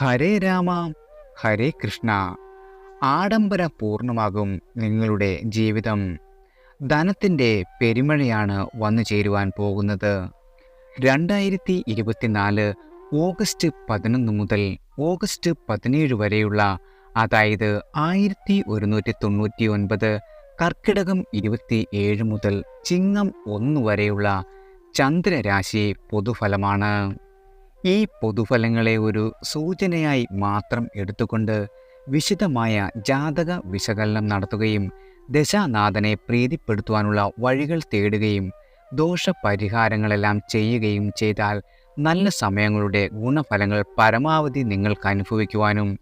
ഹരേ രാമ ഹരേ കൃഷ്ണ. ആഡംബര പൂർണമാകും നിങ്ങളുടെ ജീവിതം. ധനത്തിന്റെ പെരുമഴയാണ് വന്നു ചേരുവാൻ പോകുന്നത്. രണ്ടായിരത്തി ഇരുപത്തിനാല് ഓഗസ്റ്റ് പതിനൊന്ന് മുതൽ ഓഗസ്റ്റ് പതിനേഴ് വരെയുള്ള അതായത് ആയിരത്തി ഒരുന്നൂറ്റി തൊണ്ണൂറ്റി ഒൻപത് കർക്കിടകം ഇരുപത്തി ഏഴ് മുതൽ ചിങ്ങം ഒന്ന് വരെയുള്ള ചന്ദ്രരാശി പൊതുഫലമാണ്. ഈ പൊതുഫലങ്ങളെ ഒരു സൂചനയായി മാത്രം എടുത്തുകൊണ്ട് വിശദമായ ജാതക വിശകലനം നടത്തുകയും ദശാനാഥനെ പ്രീതിപ്പെടുത്തുവാനുള്ള വഴികൾ തേടുകയും ദോഷപരിഹാരങ്ങളെല്ലാം ചെയ്യുകയും ചെയ്താൽ നല്ല സമയങ്ങളുടെ ഗുണഫലങ്ങൾ പരമാവധി നിങ്ങൾക്ക് അനുഭവിക്കുവാനും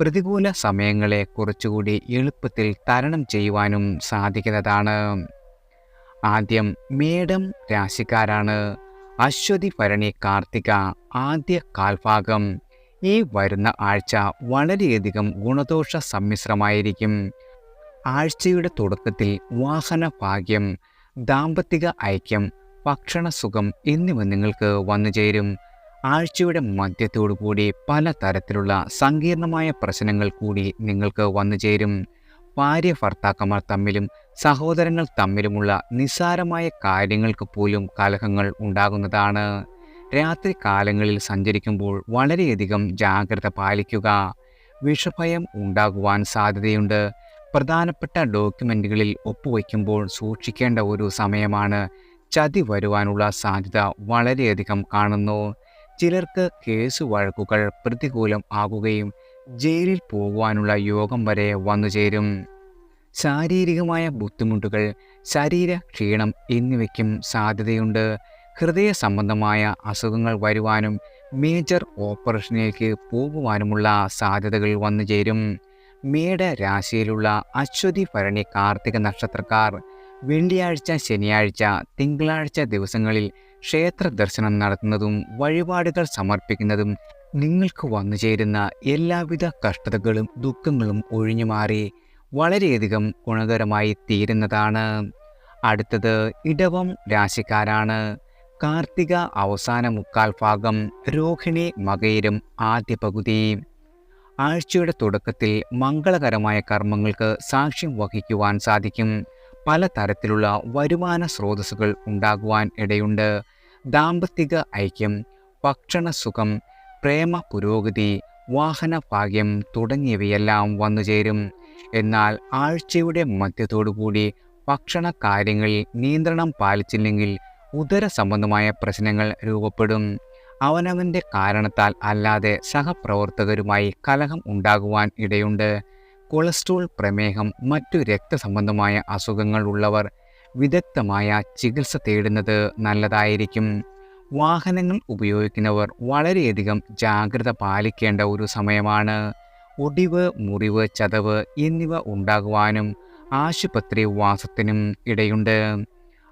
പ്രതികൂല സമയങ്ങളെ കുറച്ചുകൂടി എളുപ്പത്തിൽ തരണം ചെയ്യുവാനും സാധിക്കുന്നതാണ്. ആദ്യം മേടം രാശിക്കാരാണ്. അശ്വതി ഭരണി കാർത്തിക ആദ്യ കാൽഭാഗം. ഈ വരുന്ന ആഴ്ച വളരെയധികം ഗുണദോഷ സമ്മിശ്രമായിരിക്കും. ആഴ്ചയുടെ തുടക്കത്തിൽ വാഹന ഭാഗ്യം ദാമ്പത്തിക ഐക്യം ഭക്ഷണസുഖം എന്നിവ നിങ്ങൾക്ക് വന്നു ചേരും. ആഴ്ചയുടെ മധ്യത്തോടു കൂടി പല തരത്തിലുള്ള സങ്കീർണമായ പ്രശ്നങ്ങൾ കൂടി നിങ്ങൾക്ക് വന്നു ചേരും. ഭാര്യ ഭർത്താക്കന്മാർ തമ്മിലും സഹോദരങ്ങൾ തമ്മിലുമുള്ള നിസ്സാരമായ കാര്യങ്ങൾക്ക് പോലും കലഹങ്ങൾ ഉണ്ടാകുന്നതാണ്. രാത്രി കാലങ്ങളിൽ സഞ്ചരിക്കുമ്പോൾ വളരെയധികം ജാഗ്രത പാലിക്കുക. വിഷഭയം ഉണ്ടാകുവാൻ സാധ്യതയുണ്ട്. പ്രധാനപ്പെട്ട ഡോക്യുമെന്റുകളിൽ ഒപ്പുവയ്ക്കുമ്പോൾ സൂക്ഷിക്കേണ്ട ഒരു സമയമാണ് ചതി വരുവാനുള്ള സാധ്യത വളരെയധികം കാണുന്നു. ചിലർക്ക് കേസ് വഴക്കുകൾ പ്രതികൂലം ആകുകയും ജയിലിൽ പോകുവാനുള്ള യോഗം വരെ വന്നുചേരും. ശാരീരികമായ ബുദ്ധിമുട്ടുകൾ ശരീര ക്ഷീണം എന്നിവയ്ക്കും സാധ്യതയുണ്ട്. ഹൃദയ സംബന്ധമായ അസുഖങ്ങൾ വരുവാനും മേജർ ഓപ്പറേഷനിലേക്ക് പോകുവാനുമുള്ള സാധ്യതകൾ വന്നു ചേരും. മേട രാശിയിലുള്ള അശ്വതി ഭരണി കാർത്തിക നക്ഷത്രക്കാർ വെള്ളിയാഴ്ച ശനിയാഴ്ച തിങ്കളാഴ്ച ദിവസങ്ങളിൽ ക്ഷേത്ര ദർശനം നടത്തുന്നതും വഴിപാടുകൾ സമർപ്പിക്കുന്നതും നിങ്ങൾക്ക് വന്നു ചേരുന്ന എല്ലാവിധ കഷ്ടതകളും ദുഃഖങ്ങളും ഒഴിഞ്ഞു മാറി വളരെയധികം ഗുണകരമായി തീരുന്നതാണ്. അടുത്തത് ഇടവം രാശിക്കാരാണ്. കാർത്തിക അവസാന മുക്കാൽ ഭാഗം രോഹിണി മകയിരും ആദ്യ പകുതി. ആഴ്ചയുടെ തുടക്കത്തിൽ മംഗളകരമായ കർമ്മങ്ങൾക്ക് സാക്ഷ്യം വഹിക്കുവാൻ സാധിക്കും. പല തരത്തിലുള്ള വരുമാന സ്രോതസ്സുകൾ ഉണ്ടാകുവാൻ ഇടയുണ്ട്. ദാമ്പത്തിക ഐക്യം ഭക്ഷണസുഖം പ്രേമ പുരോഗതി വാഹന ഭാഗ്യം തുടങ്ങിയവയെല്ലാം വന്നുചേരും. എന്നാൽ ആഴ്ചയുടെ മധ്യത്തോടുകൂടി ഭക്ഷണ കാര്യങ്ങളിൽ നിയന്ത്രണം പാലിച്ചില്ലെങ്കിൽ ഉദര സംബന്ധമായ പ്രശ്നങ്ങൾ രൂപപ്പെടും. അവനവന്റെ കാരണത്താൽ അല്ലാതെ സഹപ്രവർത്തകരുമായി കലഹം ഉണ്ടാകുവാൻ ഇടയുണ്ട്. കൊളസ്ട്രോൾ പ്രമേഹം മറ്റു രക്തസംബന്ധമായ അസുഖങ്ങൾ ഉള്ളവർ വിദഗ്ധമായ ചികിത്സ തേടുന്നത് നല്ലതായിരിക്കും. വാഹനങ്ങൾ ഉപയോഗിക്കുന്നവർ വളരെയധികം ജാഗ്രത പാലിക്കേണ്ട ഒരു സമയമാണ്. ഒടിവ് മുറിവ് ചതവ് എന്നിവ ഉണ്ടാകുവാനും ആശുപത്രി വാസത്തിനും ഇടയുണ്ട്.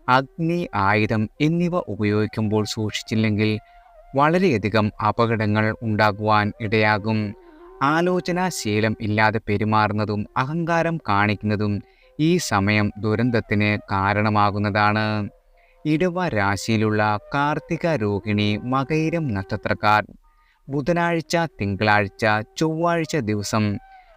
അഗ്നി ആയുധം എന്നിവ ഉപയോഗിക്കുമ്പോൾ സൂക്ഷിച്ചില്ലെങ്കിൽ വളരെയധികം അപകടങ്ങൾ ഉണ്ടാകുവാൻ ഇടയാകും. ആലോചനാശീലം ഇല്ലാതെ പെരുമാറുന്നതും അഹങ്കാരം കാണിക്കുന്നതും ഈ സമയം ദുരന്തത്തിന് കാരണമാകുന്നതാണ്. ഇടവ രാശിയിലുള്ള കാർത്തിക രോഹിണി മകൈരം നക്ഷത്രക്കാർ ബുധനാഴ്ച തിങ്കളാഴ്ച ചൊവ്വാഴ്ച ദിവസം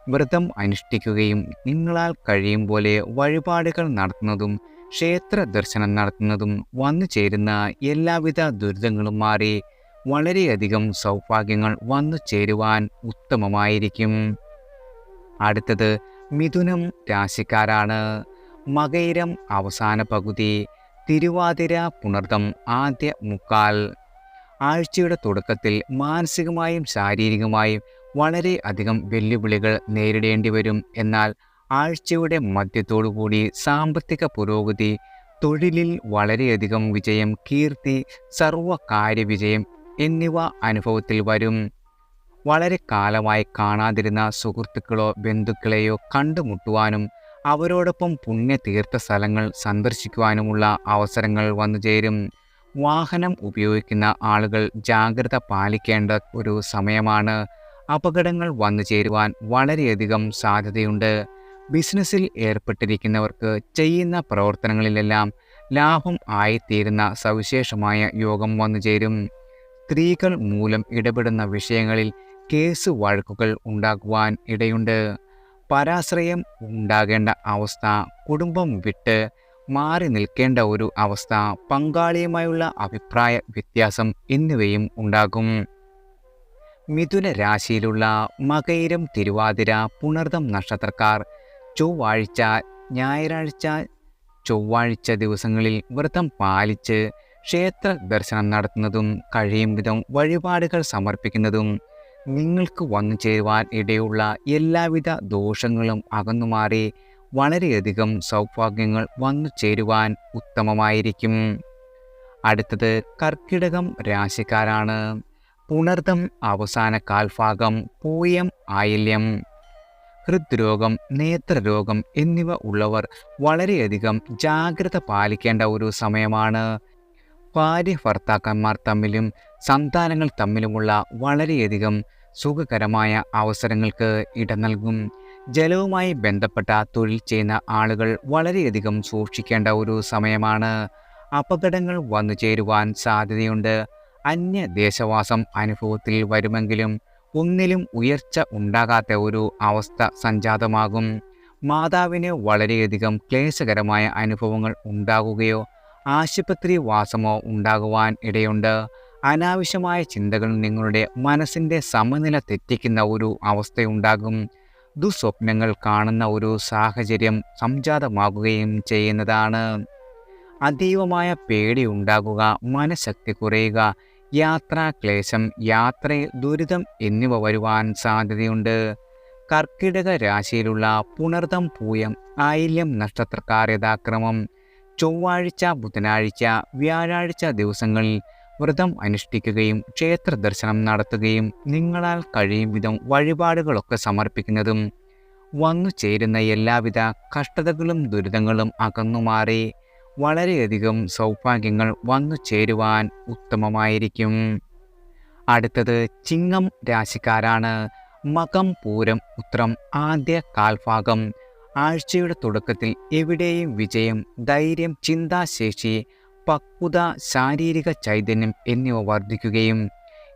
വ്രതം അനുഷ്ഠിക്കുകയും നിങ്ങളാൽ കഴിയും പോലെ വഴിപാടുകൾ നടത്തുന്നതും ക്ഷേത്ര ദർശനം നടത്തുന്നതും വന്നു ചേരുന്ന എല്ലാവിധ ദുരിതങ്ങളും മാറി വളരെയധികം സൗഭാഗ്യങ്ങൾ വന്നു ചേരുവാൻ ഉത്തമമായിരിക്കും. അടുത്തത് മിഥുനം രാശിക്കാരാണ്. മകയിരം അവസാന പകുതി തിരുവാതിര പുണർതം ആദ്യ മുക്കാൽ ആഴ്ചയുടെ തുടക്കത്തിൽ മാനസികമായും ശാരീരികമായും വളരെ അധികം വെല്ലുവിളികൾ നേരിടേണ്ടി വരും. എന്നാൽ ആഴ്ചയുടെ മധ്യത്തോടുകൂടി സാമ്പത്തിക പുരോഗതി തൊഴിലിൽ വളരെയധികം വിജയം കീർത്തി സർവകാര്യ വിജയം എന്നിവ അനുഭവത്തിൽ വരും. വളരെ കാലമായി കാണാതിരുന്ന സുഹൃത്തുക്കളോ ബന്ധുക്കളെയോ കണ്ടുമുട്ടുവാനും അവരോടൊപ്പം പുണ്യതീർത്ഥ സ്ഥലങ്ങൾ സന്ദർശിക്കുവാനുമുള്ള അവസരങ്ങൾ വന്നു ചേരും വാഹനം ഉപയോഗിക്കുന്ന ആളുകൾ ജാഗ്രത പാലിക്കേണ്ട ഒരു സമയമാണ്. അപകടങ്ങൾ വന്നു ചേരുവാൻ വളരെയധികം സാധ്യതയുണ്ട്. ബിസിനസ്സിൽ ഏർപ്പെട്ടിരിക്കുന്നവർക്ക് ചെയ്യുന്ന പ്രവർത്തനങ്ങളിലെല്ലാം ലാഭം ആയിത്തീരുന്ന സവിശേഷമായ യോഗം വന്നു ചേരും. സ്ത്രീകൾ മൂലം ഇടപെടുന്ന വിഷയങ്ങളിൽ കേസ് വഴക്കുകൾ ഉണ്ടാകുവാൻ ഇടയുണ്ട്. പരാശ്രയം ഉണ്ടാകേണ്ട അവസ്ഥ കുടുംബം വിട്ട് മാറി നിൽക്കേണ്ട ഒരു അവസ്ഥ പങ്കാളിയുമായുള്ള അഭിപ്രായ വ്യത്യാസം എന്നിവയും ഉണ്ടാകും. മിഥുന രാശിയിലുള്ള മകയിരം തിരുവാതിര പുണർതം നക്ഷത്രക്കാർ ചൊവ്വാഴ്ച ഞായറാഴ്ച ചൊവ്വാഴ്ച ദിവസങ്ങളിൽ വ്രതം പാലിച്ച് ക്ഷേത്ര ദർശനം നടത്തുന്നതും കഴിയും വിധം വഴിപാടുകൾ സമർപ്പിക്കുന്നതും നിങ്ങൾക്ക് വന്നു ചേരുവാൻ ഇടയുള്ള എല്ലാവിധ ദോഷങ്ങളും അകന്നുമാറി വളരെയധികം സൗഭാഗ്യങ്ങൾ വന്നു ചേരുവാൻ ഉത്തമമായിരിക്കും. അടുത്തത് കർക്കിടകം രാശിക്കാരാണ്. പുണർദം അവസാന കാൽഭാഗം പൂയം ആയില്യം. ഹൃദ്രോഗം നേത്രരോഗം എന്നിവ ഉള്ളവർ വളരെയധികം ജാഗ്രത പാലിക്കേണ്ട ഒരു സമയമാണ്. ഭാര്യ ഭർത്താക്കന്മാർ തമ്മിലും സന്താനങ്ങൾ തമ്മിലുമുള്ള വളരെയധികം സുഖകരമായ അവസരങ്ങൾക്ക് ഇട നൽകും. ജലവുമായി ബന്ധപ്പെട്ട തൊഴിൽ ചെയ്യുന്ന ആളുകൾ വളരെയധികം സൂക്ഷിക്കേണ്ട ഒരു സമയമാണ്. അപകടങ്ങൾ വന്നു ചേരുവാൻ സാധ്യതയുണ്ട്. അന്യദേശവാസം അനുഭവത്തിൽ വരുമെങ്കിലും ഒന്നിലും ഉയർച്ച ഉണ്ടാകാത്ത ഒരു അവസ്ഥ സംജാതമാകും. മാതാവിന് വളരെയധികം ക്ലേശകരമായ അനുഭവങ്ങൾ ഉണ്ടാകുകയോ ആശുപത്രി വാസമോ ഉണ്ടാകുവാൻ ഇടയുണ്ട്. അനാവശ്യമായ ചിന്തകൾ നിങ്ങളുടെ മനസ്സിന്റെ സമനില തെറ്റിക്കുന്ന ഒരു അവസ്ഥയുണ്ടാകും. ദുസ്വപ്നങ്ങൾ കാണുന്ന ഒരു സാഹചര്യം സംജാതമാകുകയും ചെയ്യുന്നതാണ്. അതീവമായ പേടി ഉണ്ടാകുക മനഃശക്തി കുറയുക യാത്രാക്ലേശം യാത്രയിൽ ദുരിതം എന്നിവ വരുവാൻ സാധ്യതയുണ്ട്. കർക്കിടക രാശിയിലുള്ള പുണർതം പൂയം ആയില്യം നക്ഷത്രക്കാർ യഥാക്രമം ചൊവ്വാഴ്ച ബുധനാഴ്ച വ്യാഴാഴ്ച ദിവസങ്ങളിൽ വ്രതം അനുഷ്ഠിക്കുകയും ക്ഷേത്ര ദർശനം നടത്തുകയും നിങ്ങളാൽ കഴിയും വിധം വഴിപാടുകളൊക്കെ സമർപ്പിക്കുന്നതും വന്നു ചേരുന്ന എല്ലാവിധ കഷ്ടതകളും ദുരിതങ്ങളും അകന്നുമാറി വളരെയധികം സൗഭാഗ്യങ്ങൾ വന്നു ചേരുവാൻ ഉത്തമമായിരിക്കും. അടുത്തത് ചിങ്ങം രാശിക്കാരാണ്. മകം പൂരം ഉത്രം ആദ്യ കാൽഭാഗം. ആഴ്ചയുടെ തുടക്കത്തിൽ എവിടെയും വിജയം ധൈര്യം ചിന്താശേഷി പക്വത ശാരീരിക ചൈതന്യം എന്നിവ വർദ്ധിക്കുകയും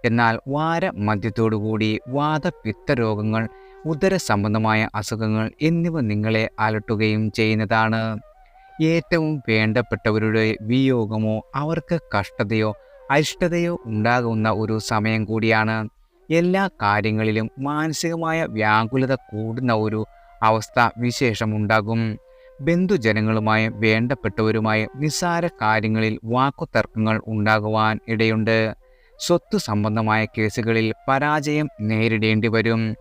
എന്നാൽ വാര മധ്യത്തോടുകൂടി വാദപിത്ത രോഗങ്ങൾ ഉദര സംബന്ധമായ അസുഖങ്ങൾ എന്നിവ നിങ്ങളെ അലട്ടുകയും ചെയ്യുന്നതാണ്. ഏറ്റവും വേണ്ടപ്പെട്ടവരുടെ വിയോഗമോ അവർക്ക് കഷ്ടതയോ അരിഷ്ടതയോ ഉണ്ടാകുന്ന ഒരു സമയം കൂടിയാണ്. എല്ലാ കാര്യങ്ങളിലും മാനസികമായ വ്യാകുലത കൂടുന്ന ഒരു അവസ്ഥ വിശേഷമുണ്ടാകും. ബന്ധുജനങ്ങളുമായി വേണ്ടപ്പെട്ടവരുമായും നിസ്സാര കാര്യങ്ങളിൽ വാക്കുതർക്കങ്ങൾ ഉണ്ടാകുവാൻ ഇടയുണ്ട്. സ്വത്ത് സംബന്ധമായ കേസുകളിൽ പരാജയം നേരിടേണ്ടി വരും.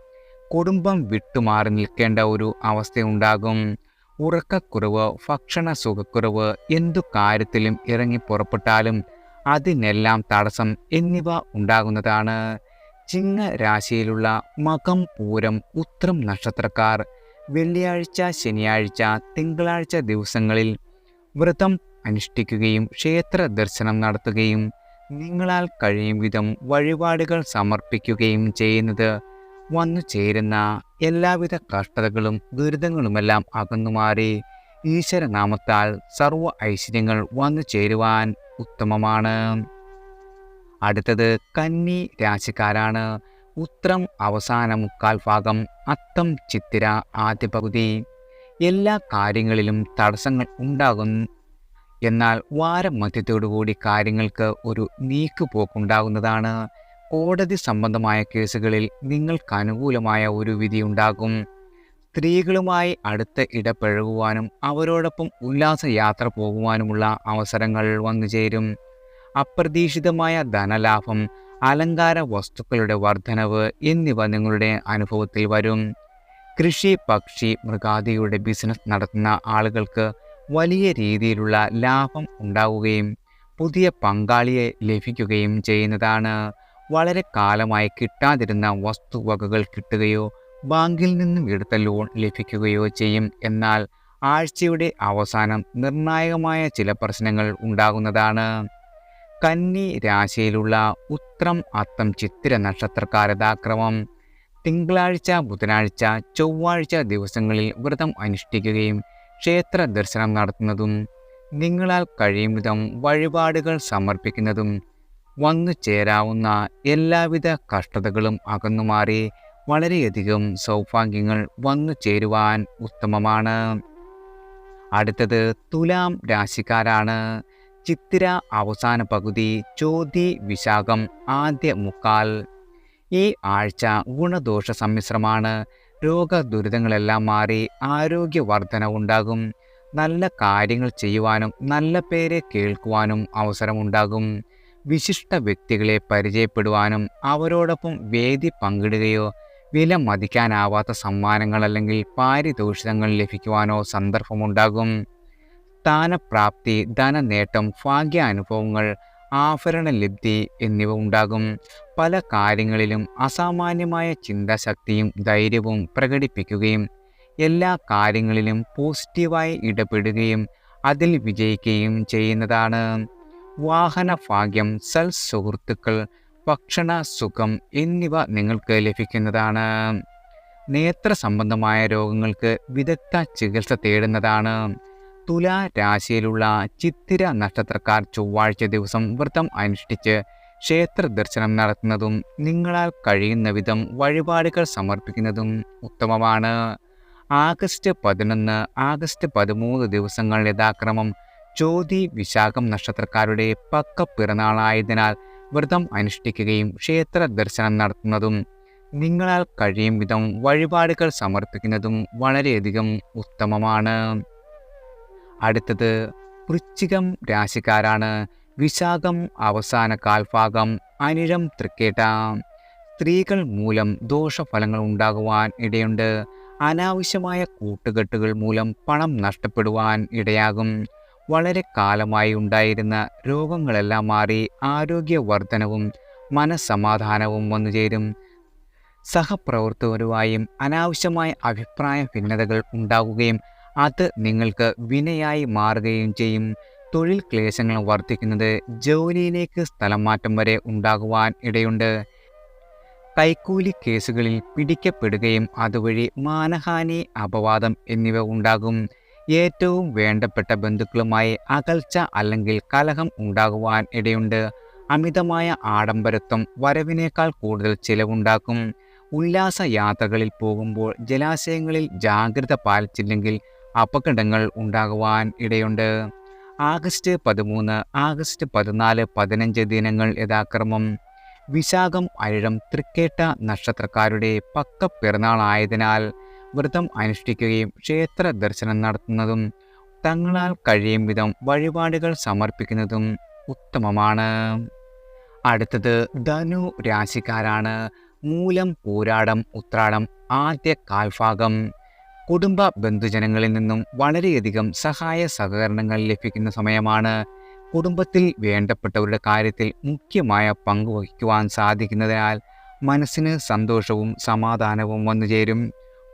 കുടുംബം വിട്ടുമാറി നിൽക്കേണ്ട ഒരു അവസ്ഥയുണ്ടാകും ഉറക്കക്കുറവ് ഭക്ഷണ സുഖക്കുറവ് എന്തു കാര്യത്തിലും ഇറങ്ങി പുറപ്പെട്ടാലും അതിനെല്ലാം തടസ്സം എന്നിവ ഉണ്ടാകുന്നതാണ്. ചിങ്ങ രാശിയിലുള്ള മകം പൂരം ഉത്രം നക്ഷത്രക്കാർ വെള്ളിയാഴ്ച ശനിയാഴ്ച തിങ്കളാഴ്ച ദിവസങ്ങളിൽ വ്രതം അനുഷ്ഠിക്കുകയും ക്ഷേത്ര ദർശനം നടത്തുകയും നിങ്ങളാൽ കഴിയും വിധം വഴിപാടുകൾ സമർപ്പിക്കുകയും ചെയ്യുന്നത് വന്നു ചേരുന്ന എല്ലാവിധ കഷ്ടതകളും ദുരിതങ്ങളുമെല്ലാം അകന്നുമാറി ഈശ്വരനാമത്താൽ സർവ ഐശ്വര്യങ്ങൾ വന്നു ചേരുവാൻ ഉത്തമമാണ്. അടുത്തത് കന്നി രാശിക്കാരാണ്. ഉത്രം അവസാന മുക്കാൽ ഭാഗം അത്തം ചിത്തിര ആദ്യ പകുതി. എല്ലാ കാര്യങ്ങളിലും തടസ്സങ്ങൾ ഉണ്ടാകുന്നു എന്നാൽ വാരം മധ്യത്തോടുകൂടി കാര്യങ്ങൾക്ക് ഒരു നീക്കുപോക്കുണ്ടാകുന്നതാണ് കോടതി സംബന്ധമായ കേസുകളിൽ നിങ്ങൾക്ക് അനുകൂലമായ ഒരു വിധി ഉണ്ടാകും. സ്ത്രീകളുമായി അടുത്ത് ഇടപഴകുവാനും അവരോടൊപ്പം ഉല്ലാസയാത്ര പോകുവാനുമുള്ള അവസരങ്ങൾ വന്നുചേരും. അപ്രതീക്ഷിതമായ ധനലാഭം അലങ്കാര വസ്തുക്കളുടെ വർധനവ് എന്നിവ നിങ്ങളുടെ അനുഭവത്തിൽ വരും. കൃഷി പക്ഷി മൃഗാദിയുടെ ബിസിനസ് നടത്തുന്ന ആളുകൾക്ക് വലിയ രീതിയിലുള്ള ലാഭം ഉണ്ടാവുകയും പുതിയ പങ്കാളിയെ ലഭിക്കുകയും ചെയ്യുന്നതാണ്. വളരെ കാലമായി കിട്ടാതിരുന്ന വസ്തുവകകൾ കിട്ടുകയോ ബാങ്കിൽ നിന്നും എടുത്ത ലോൺ ലഭിക്കുകയോ ചെയ്യും. എന്നാൽ ആഴ്ചയുടെ അവസാനം നിർണായകമായ ചില പ്രശ്നങ്ങൾ ഉണ്ടാകുന്നതാണ്. കന്നി രാശിയിലുള്ള ഉത്രം അത്തം ചിത്തിര നക്ഷത്രക്കാരതാക്രമം തിങ്കളാഴ്ച ബുധനാഴ്ച ചൊവ്വാഴ്ച ദിവസങ്ങളിൽ വ്രതം അനുഷ്ഠിക്കുകയും ക്ഷേത്ര ദർശനം നടത്തുന്നതും നിങ്ങളാൽ കഴിയും വിധം വഴിപാടുകൾ സമർപ്പിക്കുന്നതും വന്നു ചേരാവുന്ന എല്ലാവിധ കഷ്ടതകളും അകന്നുമാറി വളരെയധികം സൗഭാഗ്യങ്ങൾ വന്നു ചേരുവാൻ ഉത്തമമാണ്. അടുത്തത് തുലാം രാശിക്കാരാണ്. ചിത്തിര അവസാന പകുതി ചോതി വിശാഖം ആദ്യ മുക്കാൽ. ഈ ആഴ്ച ഗുണദോഷ സമ്മിശ്രമാണ്. രോഗദുരിതങ്ങളെല്ലാം മാറി ആരോഗ്യവർധന ഉണ്ടാകും. നല്ല കാര്യങ്ങൾ ചെയ്യുവാനും നല്ല പേരെ കേൾക്കുവാനും അവസരമുണ്ടാകും. വിശിഷ്ട വ്യക്തികളെ പരിചയപ്പെടുവാനും അവരോടൊപ്പം വേദി പങ്കിടുകയോ വില മതിക്കാനാവാത്ത സമ്മാനങ്ങൾ അല്ലെങ്കിൽ പാരിതോഷികങ്ങൾ ലഭിക്കുവാനോ സന്ദർഭമുണ്ടാകും. സ്ഥാനപ്രാപ്തി ധനനേട്ടം ഭാഗ്യാനുഭവങ്ങൾ ആഭരണ ലബ്ധി എന്നിവ ഉണ്ടാകും. പല കാര്യങ്ങളിലും അസാമാന്യമായ ചിന്താശക്തിയും ധൈര്യവും പ്രകടിപ്പിക്കുകയും എല്ലാ കാര്യങ്ങളിലും പോസിറ്റീവായി ഇടപെടുകയും അതിൽ വിജയിക്കുകയും ചെയ്യുന്നതാണ്. വാഹന ഭാഗ്യം സൽ സുഹൃത്തുക്കൾ ഭക്ഷണ സുഖം എന്നിവ നിങ്ങൾക്ക് ലഭിക്കുന്നതാണ്. നേത്ര സംബന്ധമായ രോഗങ്ങൾക്ക് വിദഗ്ധ ചികിത്സ തേടുന്നതാണ്. തുലാ രാശിയിലുള്ള ചിത്തിര നക്ഷത്രക്കാർ ചൊവ്വാഴ്ച ദിവസം വ്രതം അനുഷ്ഠിച്ച് ക്ഷേത്ര ദർശനം നടത്തുന്നതും നിങ്ങളാൽ കഴിയുന്ന വിധം വഴിപാടുകൾ സമർപ്പിക്കുന്നതും ഉത്തമമാണ്. ആഗസ്റ്റ് പതിനൊന്ന് ആഗസ്റ്റ് പതിമൂന്ന് ദിവസങ്ങൾ യഥാക്രമം ചോതി വിശാഖം നക്ഷത്രക്കാരുടെ പക്ക പിറന്നാളായതിനാൽ വ്രതം അനുഷ്ഠിക്കുകയും ക്ഷേത്ര ദർശനം നടത്തുന്നതും നിങ്ങളാൽ കഴിയും വിധം വഴിപാടുകൾ സമർപ്പിക്കുന്നതും വളരെയധികം ഉത്തമമാണ്. അടുത്തത് വൃശ്ചികം രാശിക്കാരാണ്. വിശാഖം അവസാന കാൽഭാഗം അനിഴം തൃക്കേട്ട. സ്ത്രീകൾ മൂലം ദോഷഫലങ്ങൾ ഉണ്ടാകുവാൻ ഇടയുണ്ട്. അനാവശ്യമായ കൂട്ടുകെട്ടുകൾ മൂലം പണം നഷ്ടപ്പെടുവാൻ ഇടയാകും. വളരെ കാലമായി ഉണ്ടായിരുന്ന രോഗങ്ങളെല്ലാം മാറി ആരോഗ്യവർദ്ധനവും മനസ്സമാധാനവും വന്നുചേരും സഹപ്രവർത്തകരുമായും അനാവശ്യമായ അഭിപ്രായ ഭിന്നതകൾ ഉണ്ടാകുകയും അത് നിങ്ങൾക്ക് വിനയായി മാറുകയും ചെയ്യും. തൊഴിൽ ക്ലേശങ്ങൾ വർദ്ധിക്കുന്നത് ജോലിയിലേക്ക് സ്ഥലം മാറ്റം വരെ ഉണ്ടാകുവാൻ ഇടയുണ്ട്. കൈക്കൂലി കേസുകളിൽ പിടിക്കപ്പെടുകയും അതുവഴി മാനഹാനി അപവാദം എന്നിവ ഉണ്ടാകും. ഏറ്റവും വേണ്ടപ്പെട്ട ബന്ധുക്കളുമായി അകൽച്ച അല്ലെങ്കിൽ കലഹം ഉണ്ടാകുവാൻ ഇടയുണ്ട്. അമിതമായ ആഡംബരത്വം വരവിനേക്കാൾ കൂടുതൽ ചിലവുണ്ടാക്കും. ഉല്ലാസ യാത്രകളിൽ പോകുമ്പോൾ ജലാശയങ്ങളിൽ ജാഗ്രത പാലിച്ചില്ലെങ്കിൽ അപകടങ്ങൾ ഉണ്ടാകുവാൻ ഇടയുണ്ട്. ആഗസ്റ്റ് പതിമൂന്ന് ആഗസ്റ്റ് പതിനാല് പതിനഞ്ച് ദിനങ്ങൾ യഥാക്രമം. വിശാഖം അഴം തൃക്കേട്ട നക്ഷത്രക്കാരുടെ പക്ക പിറന്നാളായതിനാൽ വ്രതം അനുഷ്ഠിക്കുകയും ക്ഷേത്ര ദർശനം നടത്തുന്നതും തങ്ങളാൽ കഴിയും വിധം വഴിപാടുകൾ സമർപ്പിക്കുന്നതും ഉത്തമമാണ്. അടുത്തത് ധനു രാശിക്കാരാണ്. മൂലം പൂരാടം ഉത്രാടം ആദ്യ കാൽഭാഗം. കുടുംബ ബന്ധുജനങ്ങളിൽ നിന്നും വളരെയധികം സഹായ സഹകരണങ്ങൾ ലഭിക്കുന്ന സമയമാണ് കുടുംബത്തിൽ വേണ്ടപ്പെട്ടവരുടെ കാര്യത്തിൽ മുഖ്യമായ പങ്ക് വഹിക്കുവാൻ സാധിക്കുന്നതിനാൽ മനസ്സിന് സന്തോഷവും സമാധാനവും വന്നുചേരും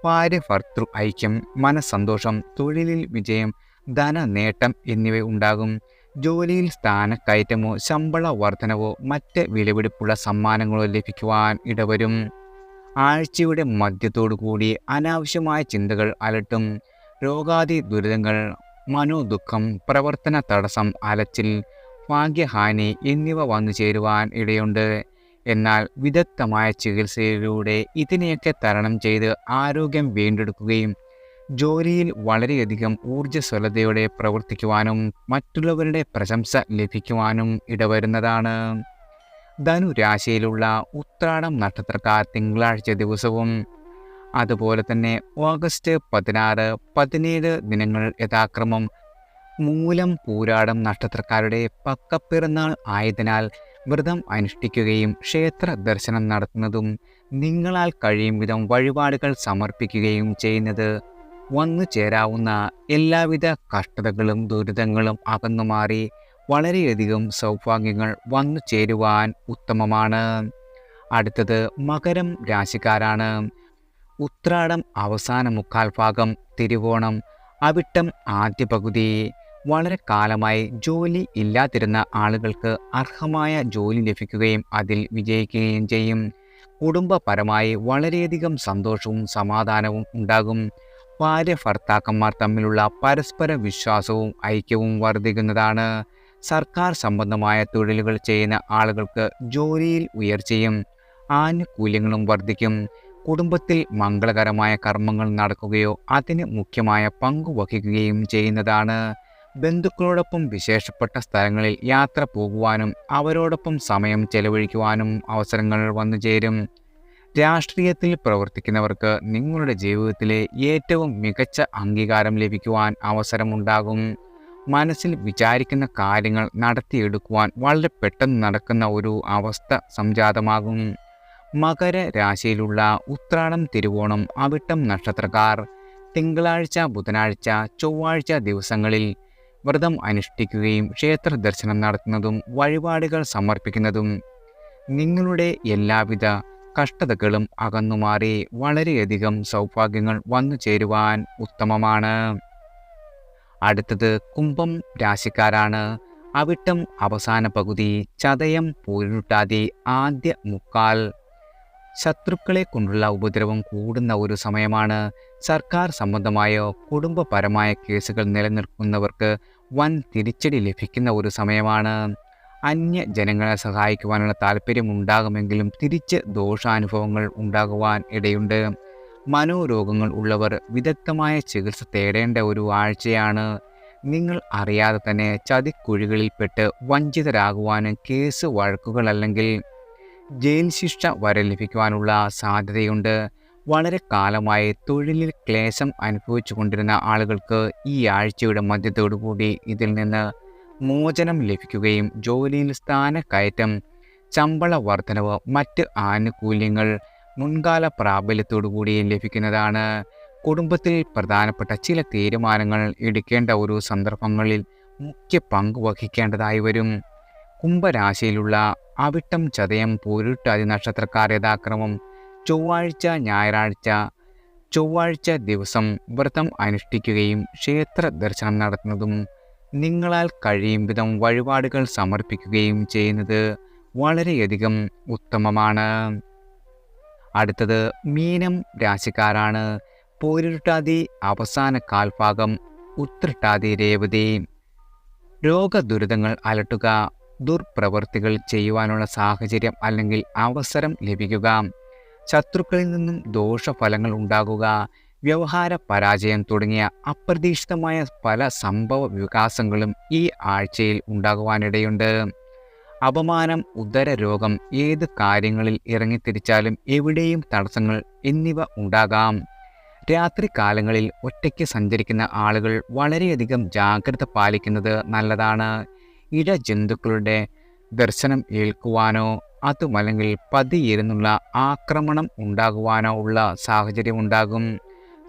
ഭാര്യ ഭർത്തൃ ഐക്യം മനസ്സന്തോഷം തൊഴിലിൽ വിജയം ധന നേട്ടം എന്നിവ ഉണ്ടാകും. ജോലിയിൽ സ്ഥാനക്കയറ്റമോ ശമ്പള വർധനവോ മറ്റ് വിലപിടിപ്പുള്ള സമ്മാനങ്ങളോ ലഭിക്കുവാൻ ഇടവരും. ആഴ്ചയുടെ മധ്യത്തോടു കൂടി അനാവശ്യമായ ചിന്തകൾ അലട്ടും രോഗാദി ദുരിതങ്ങൾ മനോദുഃഖം പ്രവർത്തന തടസ്സം അലച്ചിൽ ഭാഗ്യഹാനി എന്നിവ വന്നു ചേരുവാൻ ഇടയുണ്ട്. എന്നാൽ വിദഗ്ധമായ ചികിത്സയിലൂടെ ഇതിനെയൊക്കെ തരണം ചെയ്ത് ആരോഗ്യം വീണ്ടെടുക്കുകയും ജോലിയിൽ വളരെയധികം ഊർജസ്വലതയോടെ പ്രവർത്തിക്കുവാനും മറ്റുള്ളവരുടെ പ്രശംസ ലഭിക്കുവാനും ഇടവരുന്നതാണ്. ധനുരാശിയിലുള്ള ഉത്രാടം നക്ഷത്രക്കാർ തിങ്കളാഴ്ച ദിവസവും അതുപോലെ തന്നെ ഓഗസ്റ്റ് പതിനാറ് പതിനേഴ് ദിനങ്ങൾ യഥാക്രമം മൂലം പൂരാടം നക്ഷത്രക്കാരുടെ പക്കപ്പിറന്നാൾ ആയതിനാൽ വ്രതം അനുഷ്ഠിക്കുകയും ക്ഷേത്ര ദർശനം നടത്തുന്നതും നിങ്ങളാൽ കഴിയും വിധം വഴിപാടുകൾ സമർപ്പിക്കുകയും ചെയ്യുന്നത് വന്നു ചേരാവുന്ന എല്ലാവിധ കഷ്ടതകളും ദുരിതങ്ങളും അകന്നുമാറി വളരെയധികം സൗഭാഗ്യങ്ങൾ വന്നു ചേരുവാൻ ഉത്തമമാണ്. അടുത്തത് മകരം രാശിക്കാരാണ്. ഉത്രാടം അവസാന മുക്കാൽ ഭാഗം തിരുവോണം അവിട്ടം ആദ്യ പകുതി. വളരെ കാലമായി ജോലി ഇല്ലാതിരുന്ന ആളുകൾക്ക് അർഹമായ ജോലി ലഭിക്കുകയും അതിൽ വിജയിക്കുകയും ചെയ്യും. കുടുംബപരമായി വളരെയധികം സന്തോഷവും സമാധാനവും ഉണ്ടാകും. ഭാര്യ ഭർത്താക്കന്മാർ തമ്മിലുള്ള പരസ്പര വിശ്വാസവും ഐക്യവും വർദ്ധിക്കുന്നതാണ്. സർക്കാർ സംബന്ധമായ തൊഴിലുകൾ ചെയ്യുന്ന ആളുകൾക്ക് ജോലിയിൽ ഉയർച്ചയും ആനുകൂല്യങ്ങളും വർദ്ധിക്കും. കുടുംബത്തിൽ മംഗളകരമായ കർമ്മങ്ങൾ നടക്കുകയോ അതിന് മുഖ്യമായ പങ്ക് വഹിക്കുകയും ചെയ്യുന്നതാണ്. ബന്ധുക്കളോടൊപ്പം വിശേഷപ്പെട്ട സ്ഥലങ്ങളിൽ യാത്ര പോകുവാനും അവരോടൊപ്പം സമയം ചെലവഴിക്കുവാനും അവസരങ്ങൾ വന്നു ചേരും. രാഷ്ട്രീയത്തിൽ പ്രവർത്തിക്കുന്നവർക്ക് നിങ്ങളുടെ ജീവിതത്തിലെ ഏറ്റവും മികച്ച അംഗീകാരം ലഭിക്കുവാൻ അവസരമുണ്ടാകും. മനസ്സിൽ വിചാരിക്കുന്ന കാര്യങ്ങൾ നടത്തിയെടുക്കുവാൻ വളരെ പെട്ടെന്ന് നടക്കുന്ന ഒരു അവസ്ഥ സംജാതമാകും. മകര രാശിയിലുള്ള ഉത്രാടം തിരുവോണം അവിട്ടം നക്ഷത്രക്കാർ തിങ്കളാഴ്ച ബുധനാഴ്ച ചൊവ്വാഴ്ച ദിവസങ്ങളിൽ വ്രതം അനുഷ്ഠിക്കുകയും ക്ഷേത്ര ദർശനം നടത്തുന്നതും വഴിപാടുകൾ സമർപ്പിക്കുന്നതും നിങ്ങളുടെ എല്ലാവിധ കഷ്ടതകളും അകന്നുമാറി വളരെയധികം സൗഭാഗ്യങ്ങൾ വന്നു ചേരുവാൻ ഉത്തമമാണ്. അടുത്തത് കുംഭം രാശിക്കാരാണ്. അവിട്ടം അവസാന പകുതി ചതയം പൂരുട്ടാതി ആദ്യ മുക്കാൽ. ശത്രുക്കളെ കൊണ്ടുള്ള ഉപദ്രവം കൂടുന്ന ഒരു സമയമാണ്. സർക്കാർ സംബന്ധമായോ കുടുംബപരമായ കേസുകൾ നിലനിൽക്കുന്നവർക്ക് വൻ തിരിച്ചടി ലഭിക്കുന്ന ഒരു സമയമാണ്. അന്യ ജനങ്ങളെ സഹായിക്കുവാനുള്ള താല്പര്യം ഉണ്ടാകുമെങ്കിലും തിരിച്ച് ദോഷാനുഭവങ്ങൾ ഉണ്ടാകുവാൻ ഇടയുണ്ട്. മനോരോഗങ്ങൾ ഉള്ളവർ വിദഗ്ധമായ ചികിത്സ തേടേണ്ട ഒരു ആഴ്ചയാണ്. നിങ്ങൾ അറിയാതെ തന്നെ ചതിക്കുഴികളിൽപ്പെട്ട് വഞ്ചിതരാകുവാനും കേസ് വഴക്കുകൾ അല്ലെങ്കിൽ ജയിൽ ശിക്ഷ വരെ ലഭിക്കുവാനുള്ള സാധ്യതയുണ്ട്. വളരെ കാലമായി തൊഴിലിൽ ക്ലേശം അനുഭവിച്ചു കൊണ്ടിരുന്ന ആളുകൾക്ക് ഈ ആഴ്ചയുടെ മധ്യത്തോടുകൂടി ഇതിൽ നിന്ന് മോചനം ലഭിക്കുകയും ജോലിയിൽ സ്ഥാനക്കയറ്റം ശമ്പള വർധനവ് മറ്റ് ആനുകൂല്യങ്ങൾ മുൻകാല പ്രാബല്യത്തോടുകൂടി ലഭിക്കുന്നതാണ്. കുടുംബത്തിൽ പ്രധാനപ്പെട്ട ചില തീരുമാനങ്ങൾ എടുക്കേണ്ട ഒരു സന്ദർഭങ്ങളിൽ മുഖ്യ പങ്ക് വഹിക്കേണ്ടതായി വരും. കുംഭരാശിയിലുള്ള അവിട്ടം ചതയം പൂരുട്ടാതി നക്ഷത്രക്കാർ യഥാക്രമം ചൊവ്വാഴ്ച ഞായറാഴ്ച ചൊവ്വാഴ്ച ദിവസം വ്രതം അനുഷ്ഠിക്കുകയും ക്ഷേത്ര ദർശനം നടത്തുന്നതും നിങ്ങളാൽ കഴിയും വിധം വഴിപാടുകൾ സമർപ്പിക്കുകയും ചെയ്യുന്നത് വളരെയധികം ഉത്തമമാണ്. അടുത്തത് മീനം രാശിക്കാരാണ്. പോരിട്ടാതി അവസാന കാൽഭാഗം ഉത്രട്ടാതി രേവതി. രോഗദുരിതങ്ങൾ അലട്ടുക ദുർപ്രവൃത്തികൾ ചെയ്യുവാനുള്ള സാഹചര്യം അല്ലെങ്കിൽ അവസരം ലഭിക്കുക. ശത്രുക്കളിൽ നിന്നും ദോഷഫലങ്ങൾ ഉണ്ടാകുക വ്യവഹാര പരാജയം തുടങ്ങിയ അപ്രതീക്ഷിതമായ പല സംഭവ വികാസങ്ങളും ഈ ആഴ്ചയിൽ ഉണ്ടാകുവാനിടയുണ്ട്. അപമാനം ഉദരരോഗം ഏത് കാര്യങ്ങളിൽ ഇറങ്ങിത്തിരിച്ചാലും എവിടെയും തടസ്സങ്ങൾ എന്നിവ ഉണ്ടാകാം. രാത്രികാലങ്ങളിൽ ഒറ്റയ്ക്ക് സഞ്ചരിക്കുന്ന ആളുകൾ വളരെയധികം ജാഗ്രത പാലിക്കുന്നത് നല്ലതാണ്. ഇഴ ജന്തുക്കളുടെ ദർശനം ഏൽക്കുവാനോ അതുമല്ലെങ്കിൽ പതിയിരുന്നുള്ള ആക്രമണം ഉണ്ടാകുവാനോ ഉള്ള സാഹചര്യം ഉണ്ടാകും.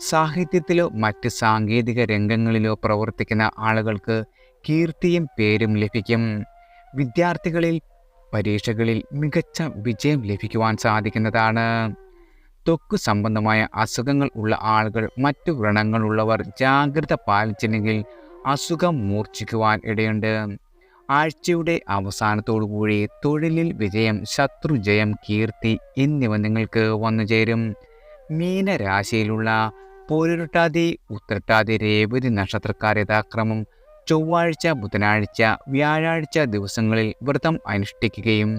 സാഹിത്യത്തിലോ മറ്റ് സാങ്കേതിക രംഗങ്ങളിലോ പ്രവർത്തിക്കുന്ന ആളുകൾക്ക് കീർത്തിയും പേരും ലഭിക്കും. വിദ്യാർത്ഥികളിൽ പരീക്ഷകളിൽ മികച്ച വിജയം ലഭിക്കുവാൻ സാധിക്കുന്നതാണ്. ത്വക്ക് സംബന്ധമായ അസുഖങ്ങൾ ഉള്ള ആളുകൾ മറ്റു വ്രണങ്ങളുള്ളവർ ജാഗ്രത പാലിച്ചില്ലെങ്കിൽ അസുഖം മൂർച്ഛിക്കുവാൻ ഇടയുണ്ട്. ആഴ്ചയുടെ അവസാനത്തോടുകൂടി തൊഴിലിൽ വിജയം ശത്രുജയം കീർത്തി എന്നിവ നിങ്ങൾക്ക് വന്നു ചേരും. മീനരാശിയിലുള്ള പോരുരുട്ടാതി ഉത്രട്ടാതി രേവതി നക്ഷത്രക്കാർ യഥാക്രമം ചൊവ്വാഴ്ച ബുധനാഴ്ച വ്യാഴാഴ്ച ദിവസങ്ങളിൽ വ്രതം അനുഷ്ഠിക്കുകയും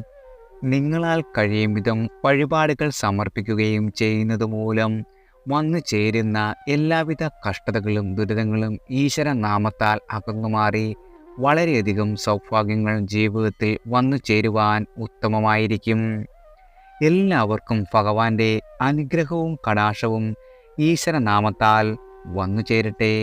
നിങ്ങളാൽ കഴിയും വിധം വഴിപാടുകൾ സമർപ്പിക്കുകയും ചെയ്യുന്നത് മൂലം വന്നു ചേരുന്ന എല്ലാവിധ കഷ്ടതകളും ദുരിതങ്ങളും ഈശ്വര നാമത്താൽ അകന്നുമാറി വളരെയധികം സൗഭാഗ്യങ്ങൾ ജീവിതത്തിൽ വന്നു ചേരുവാൻ ഉത്തമമായിരിക്കും. എല്ലാവർക്കും ഭഗവാന്റെ അനുഗ്രഹവും കടാശവും ഈശ്വരനാമത്താൽ വന്നു ചേരട്ടെ.